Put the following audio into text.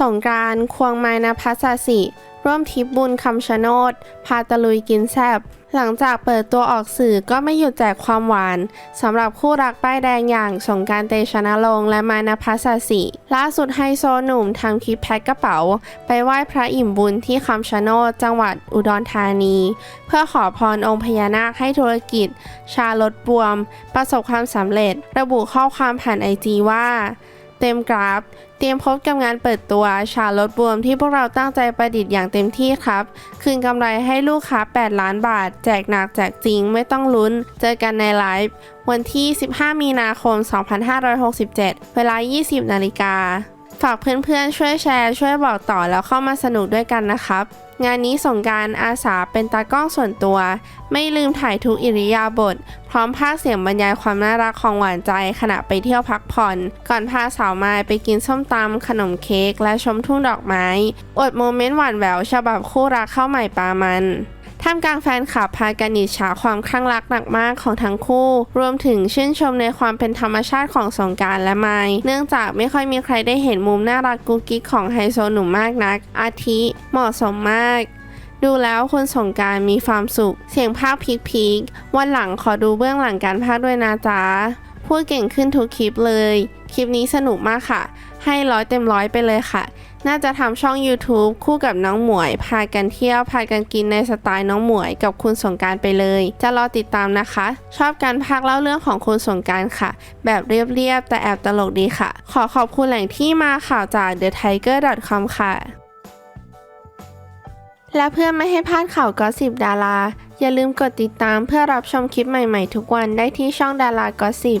สงกานต์ควงไม้นภัสสิ ร่วมทิปบุญคำชะโนด พาตะลุยกินแซบ หลังจากเปิดตัวออกสื่อก็ไม่หยุดแจกความหวานสำหรับคู่รักป้ายแดงอย่างสงการเตชะนรงและไม้นภัสสสิ ล่าสุดไฮโซหนุ่มทำคลิปแพ็คกระเป๋า ไปไหว้พระอิ่มบุญที่คำชะโนดจังหวัดอุดรธานี เพื่อขอพรองค์พญานาคให้ธุรกิจ ชาลดบวม ประสบความสำเร็จ ระบุข้อความผ่านไอจีว่า เต็มกราฟ เตรียมพบกับงานเปิดตัวชาลดบวมที่พวกเราตั้งใจประดิษฐ์อย่างเต็มที่ครับ คืนกำไรให้ลูกค้า 8 ล้านบาท แจกหนักแจกจริงไม่ต้องลุ้น เจอกันในไลฟ์วันที่ 15 มีนาคม 2567 เวลา 20 นาฬิกา ฝากเพื่อนๆ ช่วยแชร์ ช่วยบอกต่อแล้วเข้ามาสนุกด้วยกันนะครับ งานนี้สงการอาสาเป็นตากล้องส่วนตัว ไม่ลืมถ่ายทุกอิริยาบถพร้อมพากย์เสียงบรรยายความน่ารักของหวานใจขณะไปเที่ยวพักผ่อน ก่อนพาสาวมายไปกินส้มตำขนมเค้กและชมทุ่งดอกไม้ อดโมเมนต์หวานแหววฉบับคู่รักเข้าใหม่ปามัน ท่ามกลางแฟนคลับพากันอิจฉาความคลั่งรักหนักมากของทั้งคู่ รวมถึงชื่นชมในความเป็นธรรมชาติของสงการและไม้เนื่องจากไม่ค่อยมีใครได้เห็นมุมน่ารักกุ๊กกิ๊กของไฮโซหนุ่มมากนัก อาทิเหมาะสมมากดูแล้วคุณสงการมีความสุข เสียงภาคพีคๆวันหลังขอดูเบื้องหลังการพากย์ด้วยนะจ๊ะ พูดเก่งขึ้นทุกคลิปเลย คลิปนี้สนุกมากค่ะ ให้ร้อยเต็มร้อยไปเลยค่ะ น่าจะทำช่อง YouTube คู่กับน้องหมวย พากันเที่ยวพากันกินในสไตล์น้องหมวยกับคุณสงการไปเลย จะรอติดตามนะคะ ชอบการพากเล่าเรื่องของคุณสงการค่ะ แบบเรียบๆ แต่แอบตลกดีค่ะ ขอขอบคุณแหล่งที่มาข่าวจาก thetiger.com ค่ะและเพื่อไม่ให้พลาดข่าวก็สิบดารา อย่าลืมกดติดตามเพื่อรับชมคลิปใหม่ๆทุกวันได้ที่ช่องดารากอสิบ